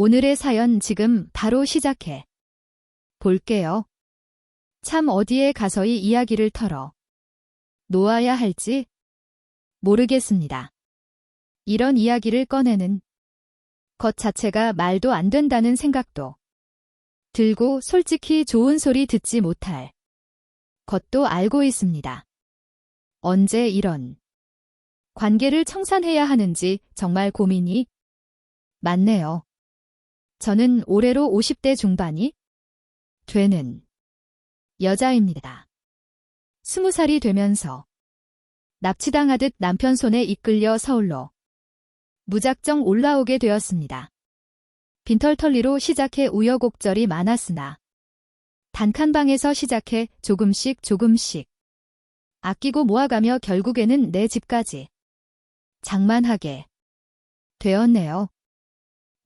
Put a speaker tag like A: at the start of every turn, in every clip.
A: 오늘의 사연 지금 바로 시작해. 볼게요. 참 어디에 가서 이 이야기를 털어 놓아야 할지 모르겠습니다. 이런 이야기를 꺼내는 것 자체가 말도 안 된다는 생각도 들고 솔직히 좋은 소리 듣지 못할 것도 알고 있습니다. 언제 이런 관계를 청산해야 하는지 정말 고민이 많네요. 저는 올해로 50대 중반이 되는 여자입니다. 20살이 되면서 납치당하듯 남편 손에 이끌려 서울로 무작정 올라오게 되었습니다. 빈털털리로 시작해 우여곡절이 많았으나 단칸방에서 시작해 조금씩 조금씩 아끼고 모아가며 결국에는 내 집까지 장만하게 되었네요.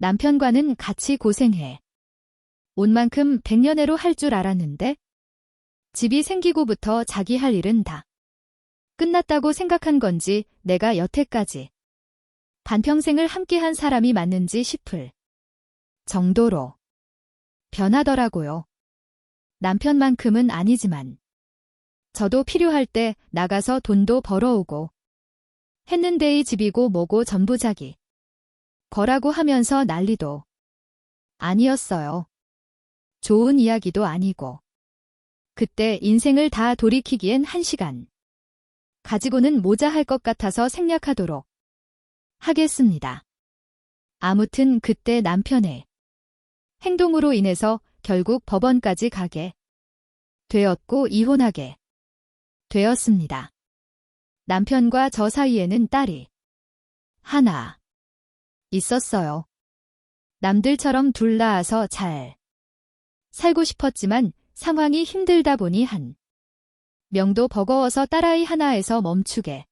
A: 남편과는 같이 고생해 온 만큼 백년해로 할 줄 알았는데 집이 생기고부터 자기 할 일은 다 끝났다고 생각한 건지 내가 여태까지 반평생을 함께한 사람이 맞는지 싶을 정도로 변하더라고요. 남편만큼은 아니지만 저도 필요할 때 나가서 돈도 벌어오고 했는데 이 집이고 뭐고 전부 자기 거라고 하면서 난리도 아니었어요. 좋은 이야기도 아니고 그때 인생을 다 돌이키기엔 한 시간 가지고는 모자할 것 같아서 생략하도록 하겠습니다. 아무튼 그때 남편의 행동으로 인해서 결국 법원까지 가게 되었고 이혼하게 되었습니다. 남편과 저 사이에는 딸이 하나 있었어요. 남들처럼 둘 낳아서 잘 살고 싶었지만 상황이 힘들다 보니 한 명도 버거워서 딸아이 하나에서 멈추게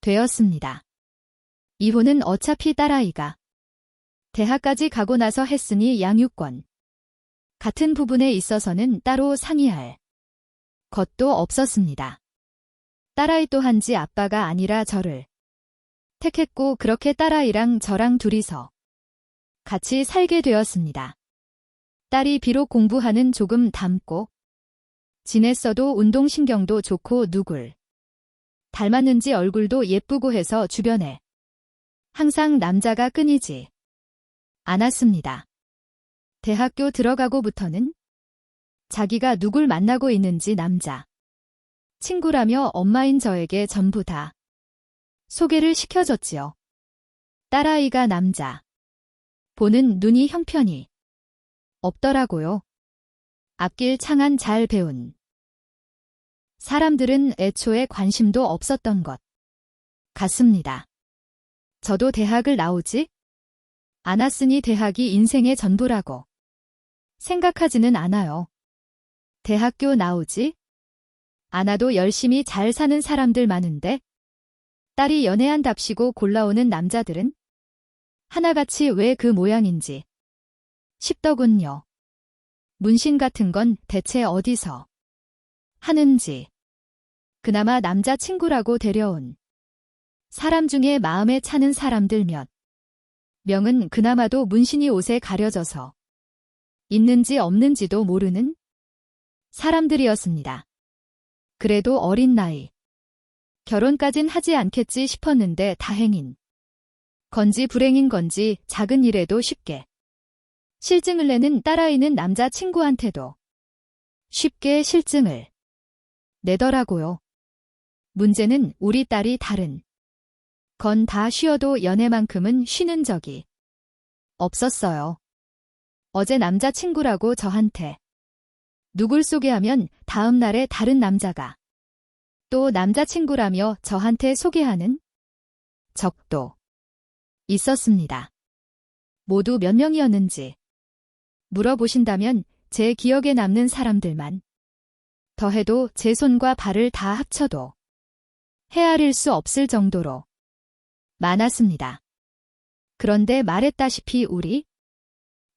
A: 되었습니다. 이혼은 어차피 딸아이가 대학까지 가고 나서 했으니 양육권 같은 부분에 있어서는 따로 상의할 것도 없었습니다. 딸아이 또한지 아빠가 아니라 저를 택했고 그렇게 딸아이랑 저랑 둘이서 같이 살게 되었습니다. 딸이 비록 공부하는 조금 닮고 지냈어도 운동신경도 좋고 누굴 닮았는지 얼굴도 예쁘고 해서 주변에 항상 남자가 끊이지 않았습니다. 대학교 들어가고부터는 자기가 누굴 만나고 있는지 남자 친구라며 엄마인 저에게 전부 다 소개를 시켜줬지요. 딸아이가 남자 보는 눈이 형편이 없더라고요. 앞길 창한 잘 배운 사람들은 애초에 관심도 없었던 것 같습니다. 저도 대학을 나오지 않았으니 대학이 인생의 전부라고 생각하지는 않아요. 대학교 나오지 않아도 열심히 잘 사는 사람들 많은데 딸이 연애한답시고 골라오는 남자들은 하나같이 왜 그 모양인지 싶더군요. 문신 같은 건 대체 어디서 하는지 그나마 남자친구라고 데려온 사람 중에 마음에 차는 사람들 몇 명은 그나마도 문신이 옷에 가려져서 있는지 없는지도 모르는 사람들이었습니다. 그래도 어린 나이 결혼까진 하지 않겠지 싶었는데 다행인 건지 불행인 건지 작은 일에도 쉽게 실증을 내는 딸아이는 남자친구한테도 쉽게 실증을 내더라고요. 문제는 우리 딸이 다른 건 다 쉬어도 연애만큼은 쉬는 적이 없었어요. 어제 남자친구라고 저한테 누굴 소개하면 다음 날에 다른 남자가 또 남자친구라며 저한테 소개하는 적도 있었습니다. 모두 몇 명이었는지 물어보신다면 제 기억에 남는 사람들만 더해도 제 손과 발을 다 합쳐도 헤아릴 수 없을 정도로 많았습니다. 그런데 말했다시피 우리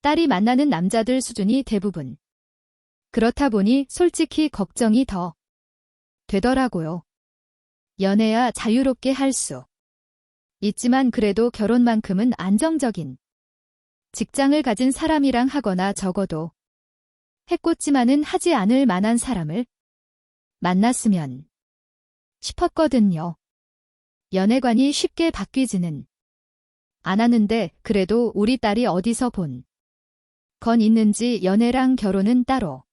A: 딸이 만나는 남자들 수준이 대부분 그렇다 보니 솔직히 걱정이 더 되더라고요. 연애야 자유롭게 할 수 있지만 그래도 결혼만큼은 안정적인 직장을 가진 사람이랑 하거나 적어도 해꽂지만은 하지 않을 만한 사람을 만났으면 싶었거든요. 연애관이 쉽게 바뀌지는 않았는데 그래도 우리 딸이 어디서 본 건 있는지 연애랑 결혼은 따로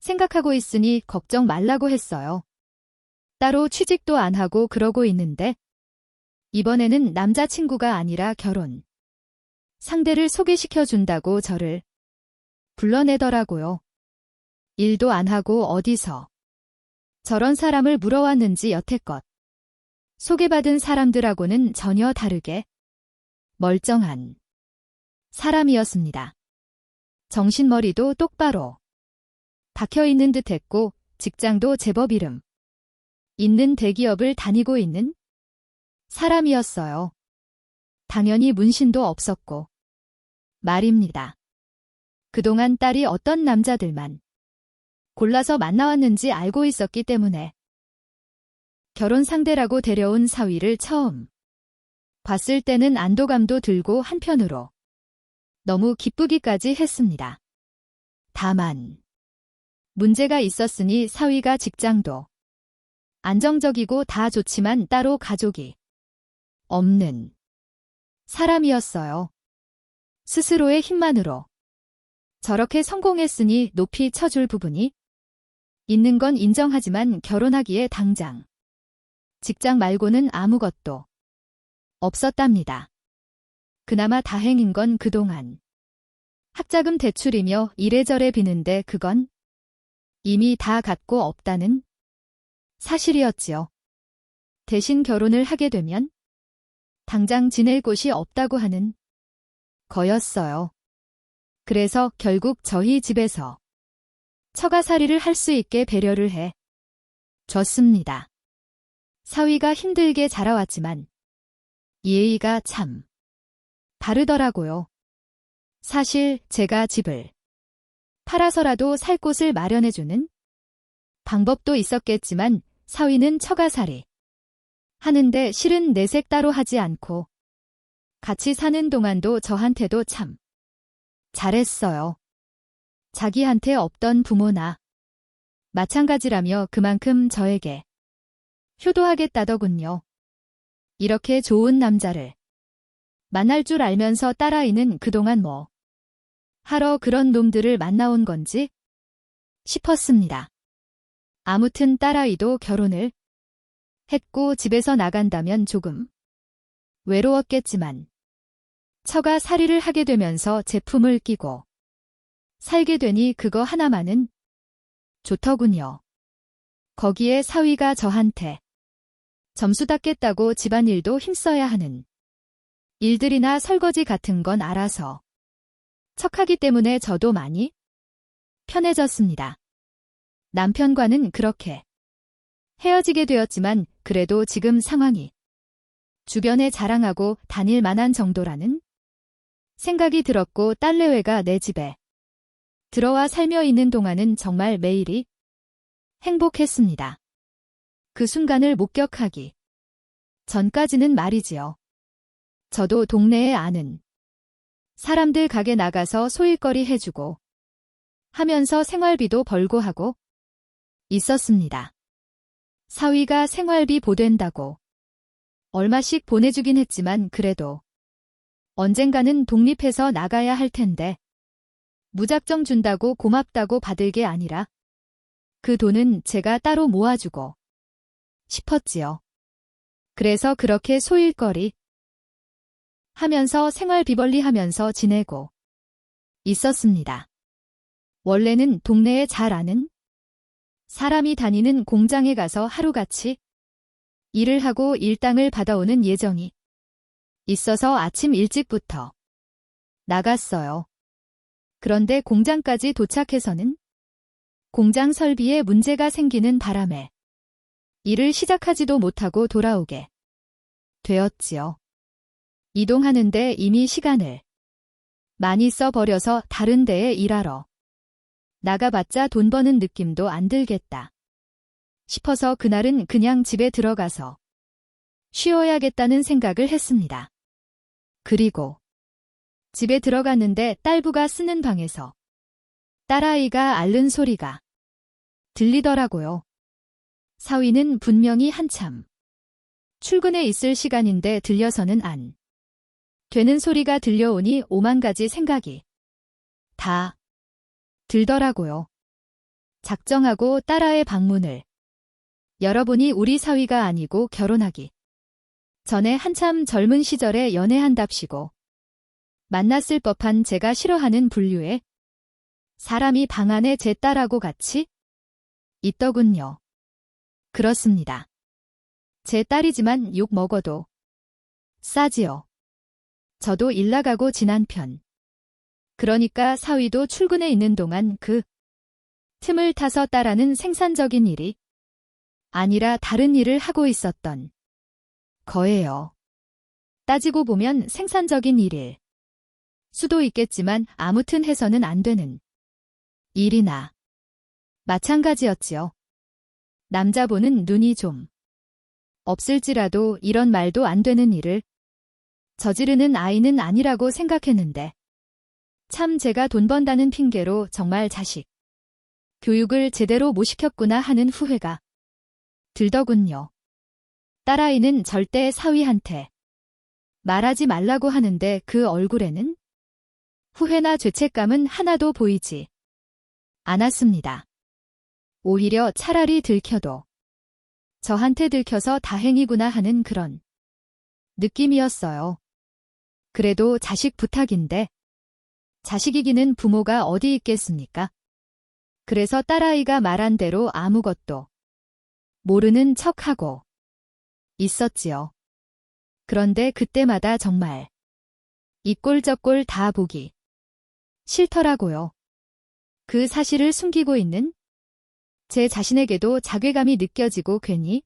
A: 생각하고 있으니 걱정 말라고 했어요. 따로 취직도 안 하고 그러고 있는데 이번에는 남자친구가 아니라 결혼 상대를 소개시켜 준다고 저를 불러내더라고요. 일도 안 하고 어디서 저런 사람을 물어왔는지 여태껏 소개받은 사람들하고는 전혀 다르게 멀쩡한 사람이었습니다. 정신머리도 똑바로 박혀 있는 듯 했고 직장도 제법 이름 있는 대기업을 다니고 있는 사람이었어요. 당연히 문신도 없었고 말입니다. 그동안 딸이 어떤 남자들만 골라서 만나왔는지 알고 있었기 때문에 결혼 상대라고 데려온 사위를 처음 봤을 때는 안도감도 들고 한편으로 너무 기쁘기까지 했습니다. 다만 문제가 있었으니 사위가 직장도 안정적이고 다 좋지만 따로 가족이 없는 사람이었어요. 스스로의 힘만으로 저렇게 성공했으니 높이 쳐줄 부분이 있는 건 인정하지만 결혼하기에 당장 직장 말고는 아무것도 없었답니다. 그나마 다행인 건 그동안 학자금 대출이며 이래저래 비는데 그건 이미 다 갖고 없다는 사실이었지요. 대신 결혼을 하게 되면 당장 지낼 곳이 없다고 하는 거였어요. 그래서 결국 저희 집에서 처가살이를 할 수 있게 배려를 해 줬습니다. 사위가 힘들게 자라왔지만 예의가 참 다르더라고요. 사실 제가 집을 팔아서라도 살 곳을 마련해주는 방법도 있었겠지만 사위는 처가살이 하는데 실은 내색 따로 하지 않고 같이 사는 동안도 저한테도 참 잘했어요. 자기한테 없던 부모나 마찬가지라며 그만큼 저에게 효도하겠다더군요. 이렇게 좋은 남자를 만날 줄 알면서 딸아이는 그동안 뭐 하러 그런 놈들을 만나온 건지 싶었습니다. 아무튼 딸아이도 결혼을 했고 집에서 나간다면 조금 외로웠겠지만 처가 살이를 하게 되면서 제품을 끼고 살게 되니 그거 하나만은 좋더군요. 거기에 사위가 저한테 점수 닦겠다고 집안일도 힘써야 하는 일들이나 설거지 같은 건 알아서 척하기 때문에 저도 많이 편해졌습니다. 남편과는 그렇게 헤어지게 되었지만 그래도 지금 상황이 주변에 자랑하고 다닐 만한 정도라는 생각이 들었고 딸내외가 내 집에 들어와 살며 있는 동안은 정말 매일이 행복했습니다. 그 순간을 목격하기 전까지는 말이지요. 저도 동네에 아는 사람들 가게 나가서 소일거리 해주고 하면서 생활비도 벌고 하고 있었습니다. 사위가 생활비 보댄다고 얼마씩 보내주긴 했지만 그래도 언젠가는 독립해서 나가야 할 텐데 무작정 준다고 고맙다고 받을 게 아니라 그 돈은 제가 따로 모아주고 싶었지요. 그래서 그렇게 소일거리 하면서 생활 비 벌리 하면서 지내고 있었습니다. 원래는 동네에 잘 아는 사람이 다니는 공장에 가서 하루같이 일을 하고 일당을 받아오는 예정이 있어서 아침 일찍부터 나갔어요. 그런데 공장까지 도착해서는 공장 설비에 문제가 생기는 바람에 일을 시작하지도 못하고 돌아오게 되었지요. 이동하는데 이미 시간을 많이 써버려서 다른 데에 일하러 나가봤자 돈 버는 느낌도 안 들겠다. 싶어서 그날은 그냥 집에 들어가서 쉬어야겠다는 생각을 했습니다. 그리고 집에 들어갔는데 딸부가 쓰는 방에서 딸아이가 앓는 소리가 들리더라고요. 사위는 분명히 한참 출근에 있을 시간인데 들려서는 안 되는 소리가 들려오니 오만 가지 생각이 다 들더라고요. 작정하고 딸아의 방문을 열어보니 우리 사위가 아니고 결혼하기 전에 한참 젊은 시절에 연애한답시고 만났을 법한 제가 싫어하는 분류의 사람이 방 안에 제 딸하고 같이 있더군요. 그렇습니다. 제 딸이지만 욕 먹어도 싸지요. 저도 일 나가고 지난 편. 그러니까 사위도 출근해 있는 동안 그 틈을 타서 따라는 생산적인 일이 아니라 다른 일을 하고 있었던 거예요. 따지고 보면 생산적인 일일 수도 있겠지만 아무튼 해서는 안 되는 일이나 마찬가지였지요. 남자보는 눈이 좀 없을지라도 이런 말도 안 되는 일을 저지르는 아이는 아니라고 생각했는데 참 제가 돈 번다는 핑계로 정말 자식 교육을 제대로 못 시켰구나 하는 후회가 들더군요. 딸아이는 절대 사위한테 말하지 말라고 하는데 그 얼굴에는 후회나 죄책감은 하나도 보이지 않았습니다. 오히려 차라리 들켜도 저한테 들켜서 다행이구나 하는 그런 느낌이었어요. 그래도 자식 부탁인데 자식이기는 부모가 어디 있겠습니까? 그래서 딸아이가 말한 대로 아무것도 모르는 척하고 있었지요. 그런데 그때마다 정말 이 꼴 저 꼴 다 보기 싫더라고요. 그 사실을 숨기고 있는 제 자신에게도 자괴감이 느껴지고 괜히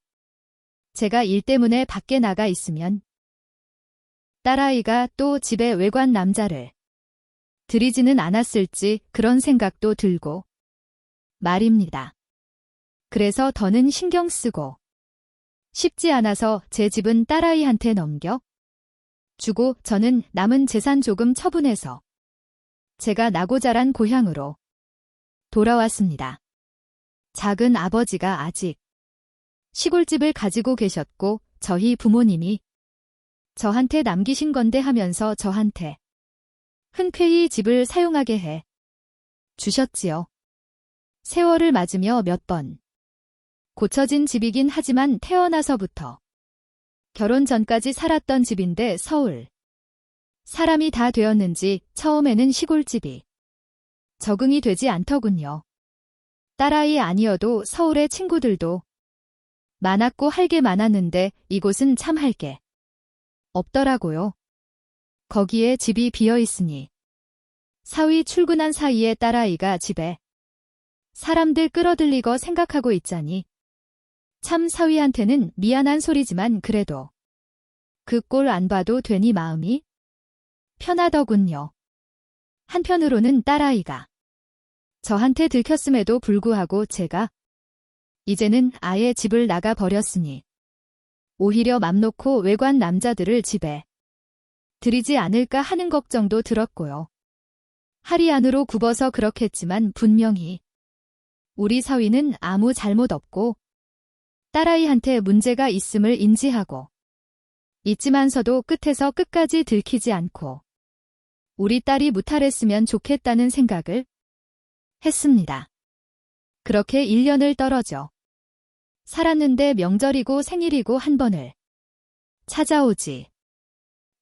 A: 제가 일 때문에 밖에 나가 있으면 딸아이가 또 집에 외관 남자를 들이지는 않았을지 그런 생각도 들고 말입니다. 그래서 더는 신경 쓰고 쉽지 않아서 제 집은 딸아이한테 넘겨 주고 저는 남은 재산 조금 처분해서 제가 나고 자란 고향으로 돌아왔습니다. 작은 아버지가 아직 시골집을 가지고 계셨고 저희 부모님이 저한테 남기신 건데 하면서 저한테 흔쾌히 집을 사용하게 해 주셨지요. 세월을 맞으며 몇 번 고쳐진 집이긴 하지만 태어나서부터 결혼 전까지 살았던 집인데 서울 사람이 다 되었는지 처음에는 시골집이 적응이 되지 않더군요. 딸아이 아니어도 서울의 친구들도 많았고 할 게 많았는데 이곳은 참 할 게 없더라고요. 거기에 집이 비어 있으니 사위 출근한 사이에 딸아이가 집에 사람들 끌어들리고 생각하고 있자니 참 사위한테는 미안한 소리지만 그래도 그 꼴 안 봐도 되니 마음이 편하더군요. 한편으로는 딸아이가 저한테 들켰음에도 불구하고 제가 이제는 아예 집을 나가 버렸으니 오히려 맘 놓고 외관 남자들을 집에 들이지 않을까 하는 걱정도 들었고요. 할이 안으로 굽어서 그렇겠지만 분명히 우리 사위는 아무 잘못 없고 딸아이한테 문제가 있음을 인지하고 있지만서도 끝에서 끝까지 들키지 않고 우리 딸이 무탈했으면 좋겠다는 생각을 했습니다. 그렇게 1년을 떨어져 살았는데 명절이고 생일이고 한 번을 찾아오지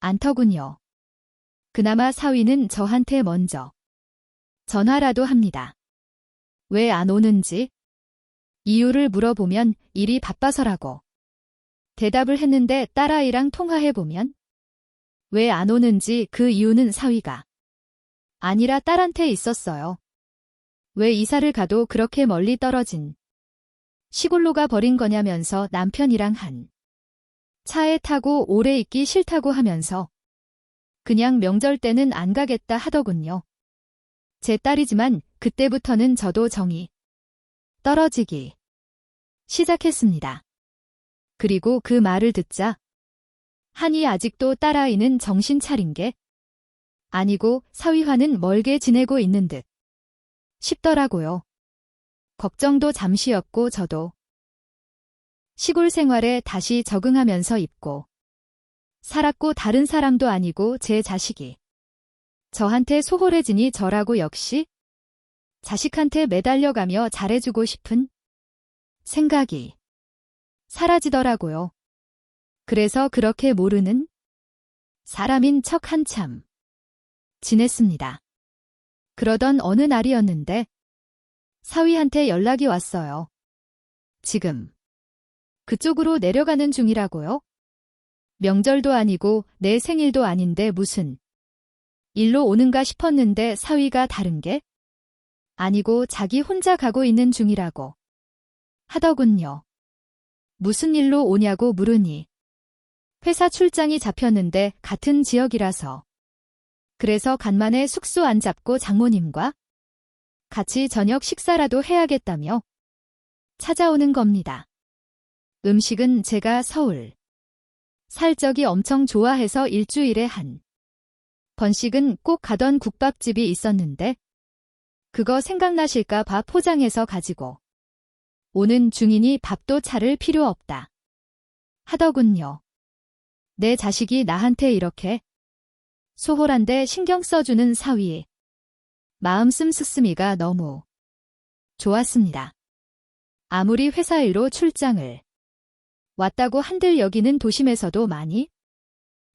A: 않더군요. 그나마 사위는 저한테 먼저 전화라도 합니다. 왜 안 오는지 이유를 물어보면 일이 바빠서라고 대답을 했는데 딸아이랑 통화해보면 왜 안 오는지 그 이유는 사위가 아니라 딸한테 있었어요. 왜 이사를 가도 그렇게 멀리 떨어진 시골로 가 버린 거냐면서 남편이랑 한 차에 타고 오래 있기 싫다고 하면서 그냥 명절 때는 안 가겠다 하더군요. 제 딸이지만 그때부터는 저도 정이 떨어지기 시작했습니다. 그리고 그 말을 듣자 한이 아직도 딸아이는 정신 차린 게 아니고 사위와는 멀게 지내고 있는 듯 싶더라고요. 걱정도 잠시였고 저도 시골 생활에 다시 적응하면서 입고 살았고 다른 사람도 아니고 제 자식이 저한테 소홀해지니 저라고 역시 자식한테 매달려가며 잘해주고 싶은 생각이 사라지더라고요. 그래서 그렇게 모르는 사람인 척 한참 지냈습니다. 그러던 어느 날이었는데 사위한테 연락이 왔어요. 지금 그쪽으로 내려가는 중이라고요? 명절도 아니고 내 생일도 아닌데 무슨 일로 오는가 싶었는데 사위가 다른 게 아니고 자기 혼자 가고 있는 중이라고 하더군요. 무슨 일로 오냐고 물으니 회사 출장이 잡혔는데 같은 지역이라서 그래서 간만에 숙소 안 잡고 장모님과 같이 저녁 식사라도 해야겠다며 찾아오는 겁니다. 음식은 제가 서울 살 적이 엄청 좋아해서 일주일에 한 번씩은 꼭 가던 국밥집이 있었는데 그거 생각나실까 봐 포장해서 가지고 오는 중이니 밥도 차를 필요 없다. 하더군요. 내 자식이 나한테 이렇게 소홀한데 신경 써주는 사위. 마음 씀씀이가 너무 좋았습니다. 아무리 회사 일로 출장을 왔다고 한들 여기는 도심에서도 많이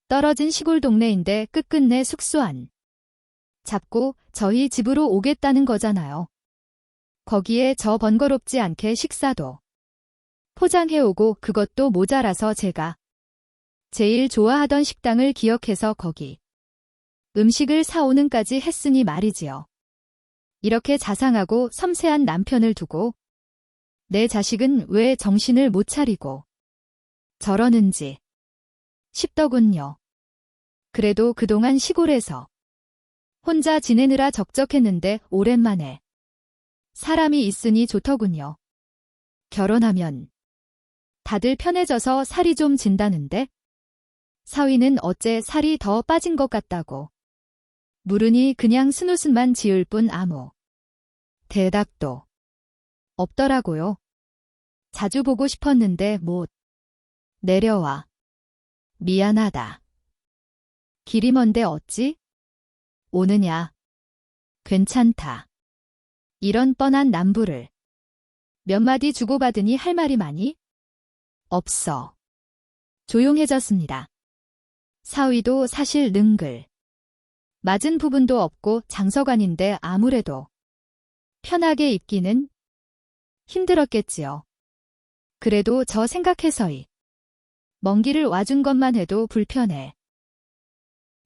A: 떨어진 시골 동네인데 끝끝내 숙소 안 잡고 저희 집으로 오겠다는 거잖아요. 거기에 저 번거롭지 않게 식사도 포장해오고 그것도 모자라서 제가 제일 좋아하던 식당을 기억해서 거기 음식을 사오는까지 했으니 말이지요. 이렇게 자상하고 섬세한 남편을 두고 내 자식은 왜 정신을 못 차리고 저러는지 싶더군요. 그래도 그동안 시골에서 혼자 지내느라 적적했는데 오랜만에 사람이 있으니 좋더군요. 결혼하면 다들 편해져서 살이 좀 진다는데 사위는 어째 살이 더 빠진 것 같다고 물으니 그냥 스누스만 지을 뿐 아무 대답도 없더라고요. 자주 보고 싶었는데 못 내려와. 미안하다. 길이 먼데 어찌? 오느냐? 괜찮다. 이런 뻔한 남부를 몇 마디 주고받으니 할 말이 많이 없어. 조용해졌습니다. 사위도 사실 능글. 맞은 부분도 없고 장서관인데 아무래도 편하게 입기는 힘들었겠지요. 그래도 저 생각해서이 먼 길을 와준 것만 해도 불편해.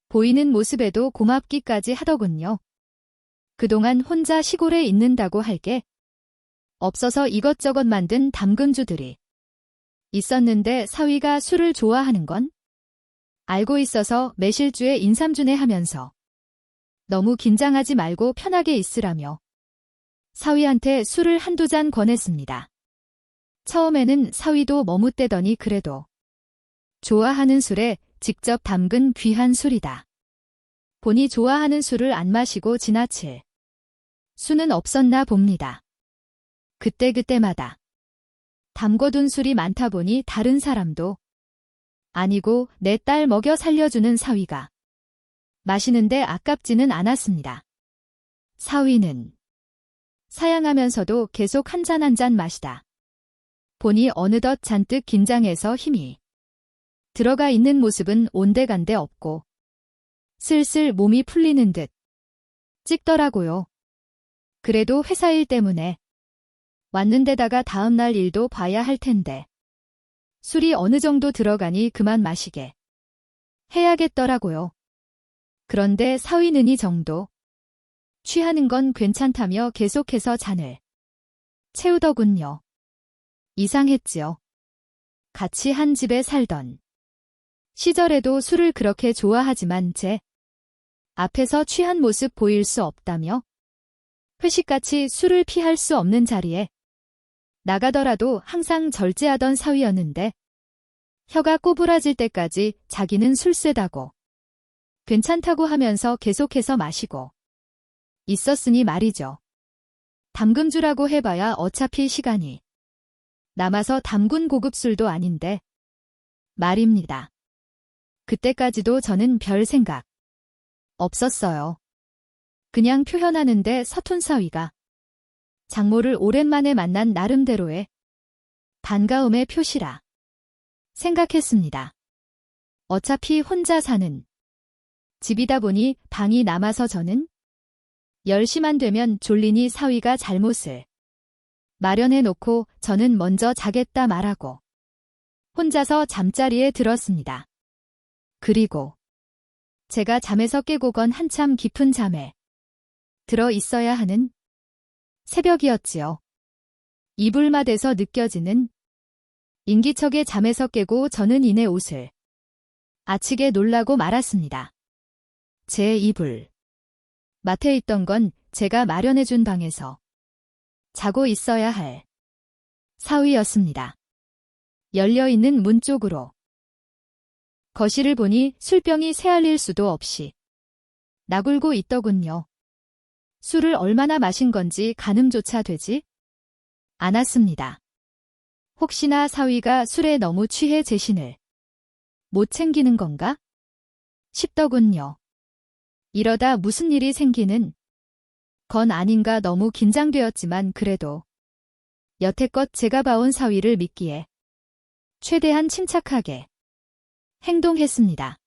A: 보이는 모습에도 고맙기까지 하더군요. 그동안 혼자 시골에 있는다고 할 게 없어서 이것저것 만든 담금주들이 있었는데 사위가 술을 좋아하는 건 알고 있어서 매실주에 인삼주네 하면서 너무 긴장하지 말고 편하게 있으라며 사위한테 술을 한두 잔 권했습니다. 처음에는 사위도 머뭇대더니 그래도 좋아하는 술에 직접 담근 귀한 술이다. 본이 좋아하는 술을 안 마시고 지나칠 수는 없었나 봅니다. 그때그때마다 담궈둔 술이 많다 보니 다른 사람도 아니고 내 딸 먹여 살려주는 사위가 마시는데 아깝지는 않았습니다. 사위는 사양하면서도 계속 한 잔 한 잔 마시다. 보니 어느덧 잔뜩 긴장해서 힘이 들어가 있는 모습은 온데간데 없고 슬슬 몸이 풀리는 듯 찍더라고요. 그래도 회사 일 때문에 왔는데다가 다음날 일도 봐야 할 텐데 술이 어느 정도 들어가니 그만 마시게 해야겠더라고요. 그런데 사위는 이 정도 취하는 건 괜찮다며 계속해서 잔을 채우더군요. 이상했지요. 같이 한 집에 살던 시절에도 술을 그렇게 좋아하지만 제 앞에서 취한 모습 보일 수 없다며 회식같이 술을 피할 수 없는 자리에 나가더라도 항상 절제하던 사위였는데 혀가 꼬부라질 때까지 자기는 술 세다고 괜찮다고 하면서 계속해서 마시고 있었으니 말이죠. 담금주라고 해봐야 어차피 시간이 남아서 담군 고급 술도 아닌데 말입니다. 그때까지도 저는 별 생각 없었어요. 그냥 표현하는데 서툰 사위가 장모를 오랜만에 만난 나름대로의 반가움의 표시라 생각했습니다. 어차피 혼자 사는 집이다 보니 방이 남아서 저는 10시만 되면 졸리니 사위가 잘못을 마련해 놓고 저는 먼저 자겠다 말하고 혼자서 잠자리에 들었습니다. 그리고 제가 잠에서 깨고건 한참 깊은 잠에 들어 있어야 하는 새벽이었지요. 이불맛에서 느껴지는 인기척에 잠에서 깨고 저는 이내 옷을 아치게 놀라고 말았습니다. 제 이불. 맡에 있던 건 제가 마련해준 방에서 자고 있어야 할 사위였습니다. 열려있는 문 쪽으로 거실을 보니 술병이 새알릴 수도 없이 나굴고 있더군요. 술을 얼마나 마신 건지 가늠조차 되지 않았습니다. 혹시나 사위가 술에 너무 취해 제신을 못 챙기는 건가? 싶더군요. 이러다 무슨 일이 생기는 건 아닌가 너무 긴장되었지만 그래도 여태껏 제가 봐온 사위를 믿기에 최대한 침착하게 행동했습니다.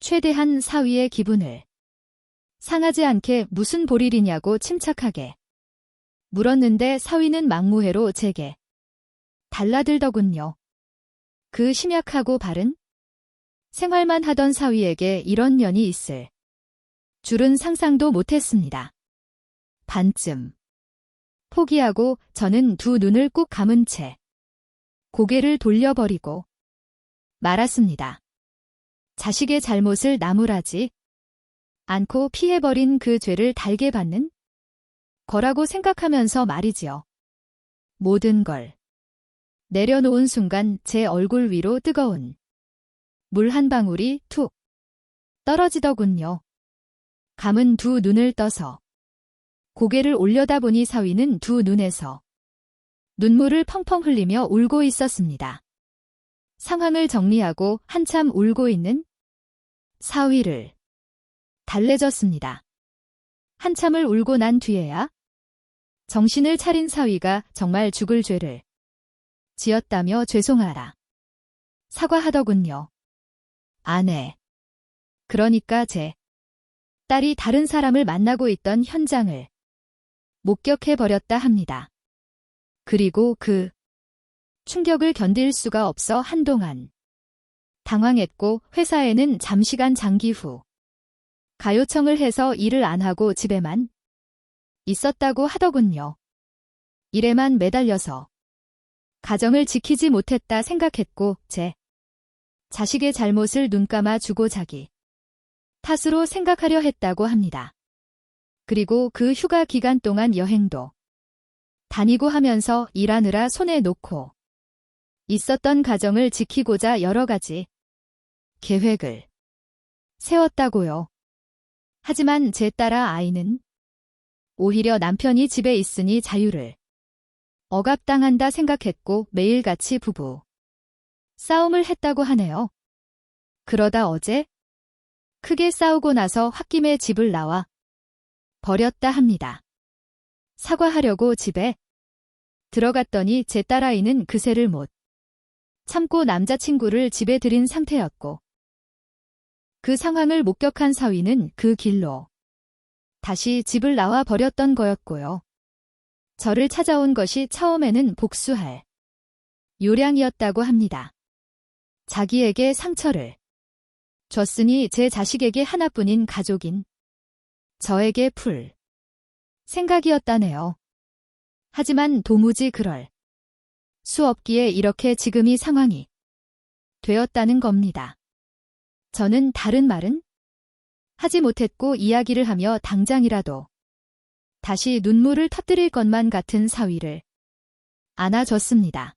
A: 최대한 사위의 기분을 상하지 않게 무슨 볼일이냐고 침착하게 물었는데 사위는 막무해로 제게 달라들더군요. 그 심약하고 바른 생활만 하던 사위에게 이런 년이 있을 줄은 상상도 못했습니다. 반쯤 포기하고 저는 두 눈을 꾹 감은 채 고개를 돌려버리고 말았습니다. 자식의 잘못을 나무라지 않고 피해버린 그 죄를 달게 받는 거라고 생각하면서 말이지요. 모든 걸 내려놓은 순간 제 얼굴 위로 뜨거운 물 한 방울이 툭 떨어지더군요. 감은 두 눈을 떠서 고개를 올려다보니 사위는 두 눈에서 눈물을 펑펑 흘리며 울고 있었습니다. 상황을 정리하고 한참 울고 있는 사위를 달래졌습니다. 한참을 울고 난 뒤에야 정신을 차린 사위가 정말 죽을 죄를 지었다며 죄송하라. 사과하더군요. 아내. 그러니까 제 딸이 다른 사람을 만나고 있던 현장을 목격해버렸다 합니다. 그리고 그 충격을 견딜 수가 없어 한동안 당황했고 회사에는 잠시간 장기 후 가요청을 해서 일을 안 하고 집에만 있었다고 하더군요. 일에만 매달려서 가정을 지키지 못했다 생각했고 제 자식의 잘못을 눈감아 주고 자기 탓으로 생각하려 했다고 합니다. 그리고 그 휴가 기간 동안 여행도 다니고 하면서 일하느라 손에 놓고 있었던 가정을 지키고자 여러 가지 계획을 세웠다고요. 하지만 제 딸아 아이는 오히려 남편이 집에 있으니 자유를 억압당한다 생각했고 매일같이 부부 싸움을 했다고 하네요. 그러다 어제 크게 싸우고 나서 홧김에 집을 나와 버렸다 합니다. 사과하려고 집에 들어갔더니 제 딸아이는 그새를 못 참고 남자친구를 집에 들인 상태였고 그 상황을 목격한 사위는 그 길로 다시 집을 나와 버렸던 거였고요. 저를 찾아온 것이 처음에는 복수할 요량이었다고 합니다. 자기에게 상처를 줬으니 제 자식에게 하나뿐인 가족인 저에게 풀 생각이었다네요. 하지만 도무지 그럴 수 없기에 이렇게 지금이 상황이 되었다는 겁니다. 저는 다른 말은 하지 못했고 이야기를 하며 당장이라도 다시 눈물을 터뜨릴 것만 같은 사위를 안아줬습니다.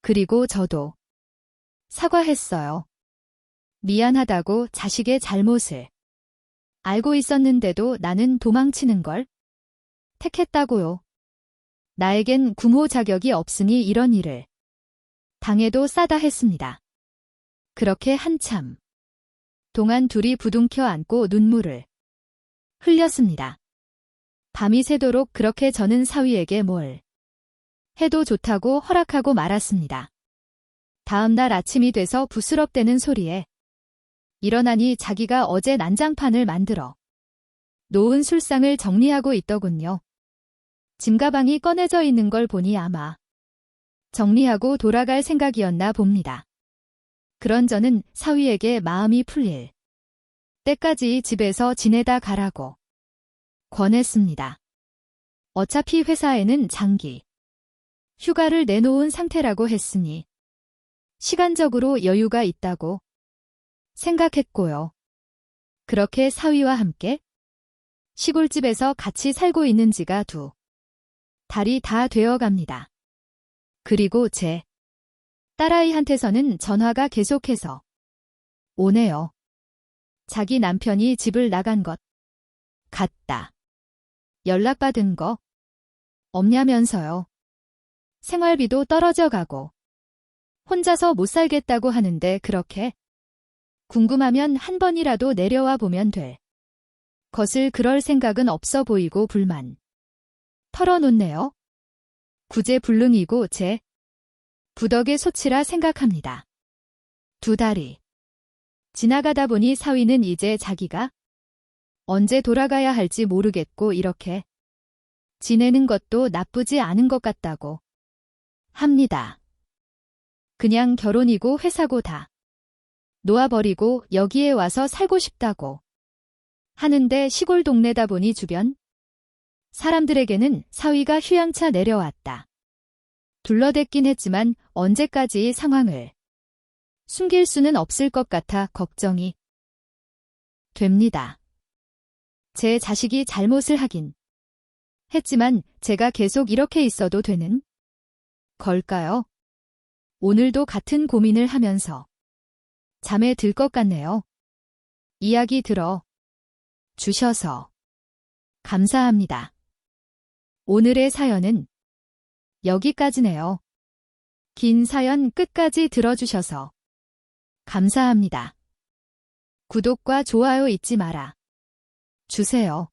A: 그리고 저도 사과했어요. 미안하다고 자식의 잘못을 알고 있었는데도 나는 도망치는 걸 택했다고요. 나에겐 구모 자격이 없으니 이런 일을 당해도 싸다 했습니다. 그렇게 한참 동안 둘이 부둥켜 안고 눈물을 흘렸습니다. 밤이 새도록 그렇게 저는 사위에게 뭘 해도 좋다고 허락하고 말았습니다. 다음 날 아침이 돼서 부스럽대는 소리에 일어나니 자기가 어제 난장판을 만들어 놓은 술상을 정리하고 있더군요. 짐가방이 꺼내져 있는 걸 보니 아마 정리하고 돌아갈 생각이었나 봅니다. 그런 저는 사위에게 마음이 풀릴 때까지 집에서 지내다 가라고 권했습니다. 어차피 회사에는 장기 휴가를 내놓은 상태라고 했으니 시간적으로 여유가 있다고 생각했고요. 그렇게 사위와 함께 시골집에서 같이 살고 있는 지가 두 달이 다 되어 갑니다. 그리고 제 딸아이한테서는 전화가 계속해서 오네요. 자기 남편이 집을 나간 것 같다. 연락받은 거 없냐면서요. 생활비도 떨어져 가고 혼자서 못 살겠다고 하는데 그렇게 궁금하면 한 번이라도 내려와 보면 될 것을 그럴 생각은 없어 보이고 불만 털어놓네요. 구제불능이고 제 부덕의 소치라 생각합니다. 두 달이 지나가다 보니 사위는 이제 자기가 언제 돌아가야 할지 모르겠고 이렇게 지내는 것도 나쁘지 않은 것 같다고 합니다. 그냥 결혼이고 회사고 다 놓아버리고 여기에 와서 살고 싶다고 하는데 시골 동네다 보니 주변 사람들에게는 사위가 휴양차 내려왔다. 둘러댔긴 했지만 언제까지 상황을 숨길 수는 없을 것 같아 걱정이 됩니다. 제 자식이 잘못을 하긴 했지만 제가 계속 이렇게 있어도 되는 걸까요? 오늘도 같은 고민을 하면서 잠에 들 것 같네요. 이야기 들어 주셔서 감사합니다. 오늘의 사연은 여기까지네요. 긴 사연 끝까지 들어주셔서 감사합니다. 구독과 좋아요 잊지 마라. 주세요.